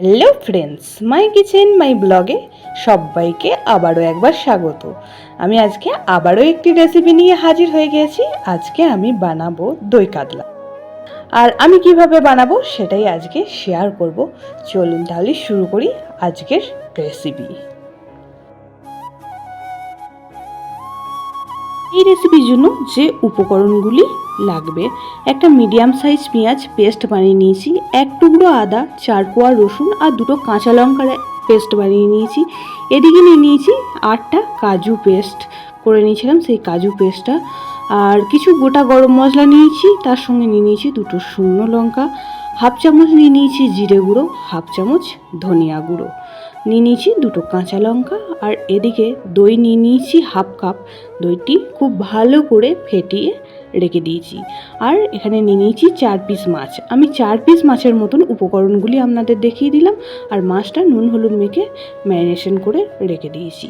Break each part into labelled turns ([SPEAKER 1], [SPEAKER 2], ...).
[SPEAKER 1] Hello friends my kitchen my ব্লগে সবাইকে আবারও একবার স্বাগত। আমি আজকে আবারও একটি রেসিপি নিয়ে হাজির হয়ে গেছি। আজকে আমি বানাবো দই কাতলা। আর আমি কীভাবে বানাবো সেটাই আজকে শেয়ার করব। চলুন তাহলে শুরু করি আজকের রেসিপি এই রেসিপির জন্য যে উপকরণগুলি লাগবে, একটা মিডিয়াম সাইজ পেঁয়াজ পেস্ট বানিয়ে নিয়েছি, এক টুকরো আদা, চার কোয়া রসুন আর দুটো কাঁচা লঙ্কার পেস্ট বানিয়ে নিয়েছি। এদিকে নিয়ে নিয়েছি আটটা কাজু পেস্ট করে নিয়েছিলাম সেই কাজু পেস্টটা আর কিছু গোটা গরম মশলা নিয়েছি, তার সঙ্গে নিয়ে নিয়েছি দুটো শুকনো লঙ্কা, হাফ চামচ নিয়ে নিয়েছি জিরে গুঁড়ো, হাফ চামচ ধনিয়া গুঁড়ো। নিয়ে নিয়েছি দুটো কাঁচা লঙ্কা আর এদিকে দই নিয়ে নিয়েছি হাফ কাপ দইটি খুব ভালো করে ফেটিয়ে রেখে দিয়েছি। আর এখানে নিয়ে নিয়েছি চার পিস মাছ। আমি চার পিস মাছের মতন উপকরণগুলি আপনাদের দেখিয়ে দিলাম আর মাছটা নুন হলুদ মেখে ম্যারিনেশন করে রেখে দিয়েছি।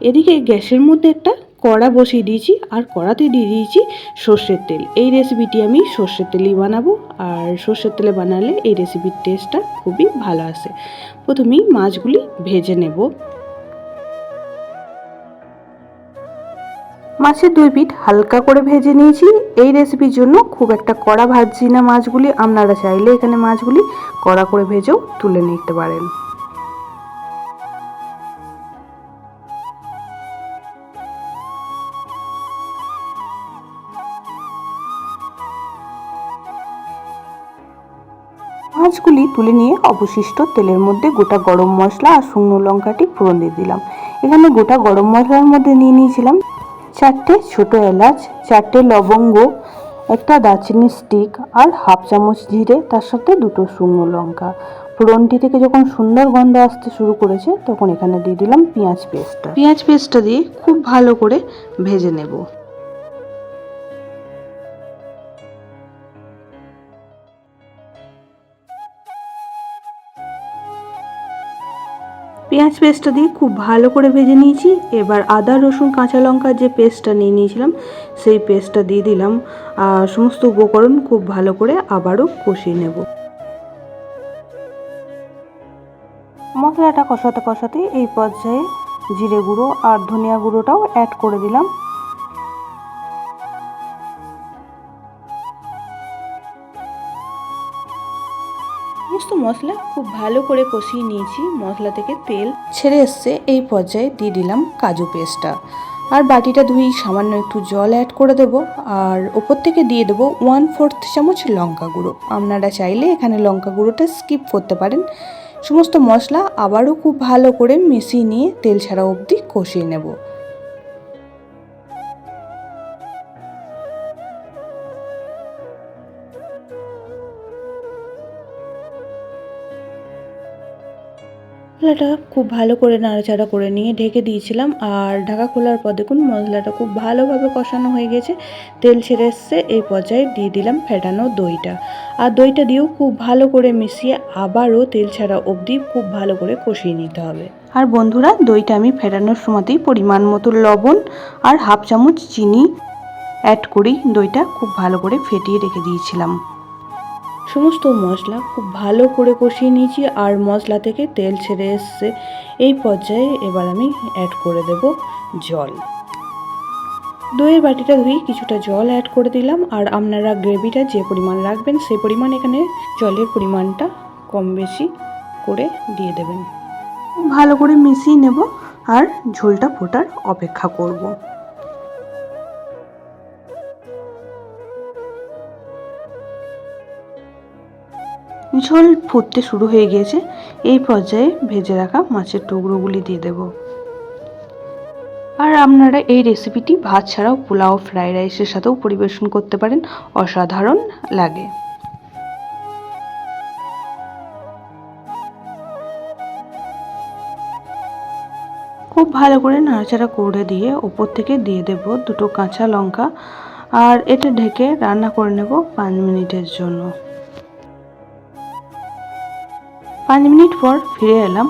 [SPEAKER 1] এদিকে গ্যাসের মধ্যে একটা কড়া বসিয়ে দিয়েছি আর কড়াতে দিয়ে দিয়েছি সর্ষের তেল। এই রেসিপিটি আমি সর্ষের তেলেই বানাবো আর সর্ষের তেলে বানালে এই রেসিপির টেস্টটা খুবই ভালো আসে। প্রথমেই মাছগুলি ভেজে নেব। মাছের দুই পিঠ হালকা করে ভেজে নিয়েছি। এই রেসিপির জন্য খুব একটা কড়া ভাজছি না মাছগুলি। আপনারা চাইলে এখানে মাছগুলি কড়া করে ভেজেও তুলে নিতে পারেন। মাছগুলি তুলে নিয়ে অবশিষ্ট তেলের মধ্যে গোটা গরম মশলা আর শুকনো লঙ্কাটি ফোড়ন দিয়ে দিলাম। এখানে গোটা গরম মশলার মধ্যে নিয়ে নিয়েছিলাম চারটে ছোট এলাচ, চারটে লবঙ্গ, একটা দারচিনি স্টিক আর হাফ চামচ জিরে, তার সাথে দুটো শুকনো লঙ্কা। ফোড়নটি থেকে যখন সুন্দর গন্ধ আসতে শুরু করেছে, তখন এখানে দিয়ে দিলাম পেঁয়াজ পেস্টটা পেঁয়াজ পেস্টটা দিয়ে খুব ভালো করে ভেজে নেব। পেঁয়াজ পেস্টটা দিয়ে খুব ভালো করে ভেজে নিয়েছি। এবার আদা, রসুন, কাঁচা লঙ্কার যে পেস্টটা নিয়ে নিয়েছিলাম, সেই পেস্টটা দিয়ে দিলাম। সমস্ত উপকরণ খুব ভালো করে আবারও কষিয়ে নেব। মশলাটা কষাতে কষাতে এই পর্যায়ে জিরে গুঁড়ো আর ধনিয়া গুঁড়োটাও অ্যাড করে দিলাম। সমস্ত মশলা খুব ভালো করে কষিয়ে নিয়েছি। মশলা থেকে তেল ছেড়ে এসছে। এই পর্যায়ে দিয়ে দিলাম কাজু পেস্টটা। আর বাটিটা ধুই সামান্য একটু জল অ্যাড করে দেব। আর ওপর থেকে দিয়ে দেবো ওয়ান ফোর্থ চামচ লঙ্কা গুঁড়ো। আপনারা চাইলে এখানে লঙ্কা গুঁড়োটা স্কিপ করতে পারেন। সমস্ত মশলা আবারও খুব ভালো করে মিশিয়ে নিয়ে তেল ছাড়া অবধি কষিয়ে নেব। মশলাটা খুব ভালো করে নাড়াচাড়া করে নিয়ে ঢেকে দিয়েছিলাম। আর ঢাকা খোলার পর দেখুন, মশলাটা খুব ভালোভাবে কষানো হয়ে গেছে। তেল ছেড়ে এসছে, এই পর্যায়ে দিয়ে দিলাম ফেটানো দইটা। আর দইটা দিয়েও খুব ভালো করে মিশিয়ে আবারও তেল ছাড়া অবধি খুব ভালো করে কষিয়ে নিতে হবে। আর বন্ধুরা, দইটা আমি ফেটানোর সময়তেই পরিমাণ মতো লবণ আর হাফ চামচ চিনি অ্যাড করি দইটা খুব ভালো করে ফেটিয়ে রেখে দিয়েছিলাম। সমস্ত মশলা খুব ভালো করে কষিয়ে নিয়েছি আর মশলা থেকে তেল ছেড়ে এসছে। এই পর্যায়ে এবার আমি অ্যাড করে দেব জল। দইয়ের বাটিটা ধুই কিছুটা জল অ্যাড করে দিলাম আর আপনারা গ্রেভিটা যে পরিমাণ রাখবেন সেই পরিমাণ এখানে জলের পরিমাণটা কম বেশি করে দিয়ে দেবেন। ভালো করে মিশিয়ে নেব আর ঝোলটা ফোটার অপেক্ষা করব। ঝোল ফুটতে শুরু হয়ে গিয়েছে, এই পর্যায়ে ভেজে রাখা মাছের টুকরোগুলি দিয়ে দেব। আর আপনারা এই রেসিপিটি ভাত ছাড়াও পোলাও, ফ্রাইড রাইসের সাথেও পরিবেশন করতে পারেন, অসাধারণ লাগে। খুব ভালো করে নাড়াচাড়া করে দিয়ে ওপর থেকে দিয়ে দেব দুটো কাঁচা লঙ্কা, আর এটা ঢেকে রান্না করে নেব পাঁচ মিনিটের জন্য। পাঁচ মিনিট পর ফিরে এলাম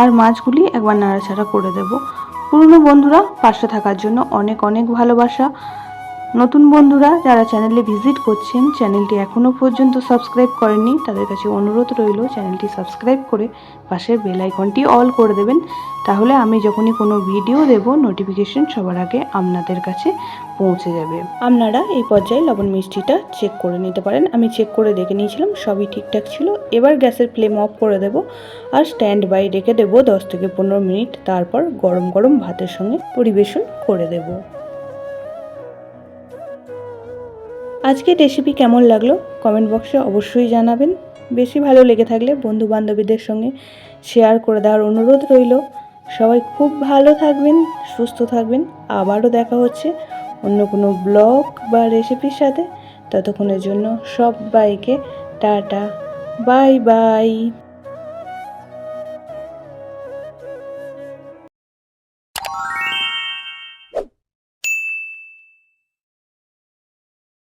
[SPEAKER 1] আর মাছগুলি একবার নাড়াচাড়া করে দেব। পুরনো বন্ধুরা পাশে থাকার জন্য অনেক অনেক ভালোবাসা নতুন বন্ধুরা, যারা চ্যানেলে ভিজিট করছেন চ্যানেলটি এখনও পর্যন্ত সাবস্ক্রাইব করেননি, তাদের কাছে অনুরোধ রইল চ্যানেলটি সাবস্ক্রাইব করে পাশের বেল আইকনটি অল করে দেবেন। তাহলে আমি যখনই কোনো ভিডিও দেব নোটিফিকেশন সবার আগে আপনাদের কাছে পৌঁছে যাবে। আপনারা এই পর্যায়ে লবণ মিষ্টিটা চেক করে নিতে পারেন। আমি চেক করে দেখে নিয়েছিলাম, সবই ঠিকঠাক ছিল। এবার গ্যাসের ফ্লেম অফ করে দেব আর স্ট্যান্ড বাই রেখে দেবো দশ থেকে পনেরো মিনিট। তারপর গরম গরম ভাতের সঙ্গে পরিবেশন করে দেব। আজকের রেসিপি কেমন লাগল? কমেন্ট বক্সে অবশ্যই জানাবেন। বেশি ভালো লেগে থাকলে বন্ধু বান্ধবীদের সঙ্গে শেয়ার করে দেওয়ার অনুরোধ রইল। সবাই খুব ভালো থাকবেন, সুস্থ থাকবেন। আবারও দেখা হচ্ছে অন্য কোনো ব্লগ বা রেসিপির সাথে। ততক্ষণের জন্য সব বাইকে টাটা বাই বাই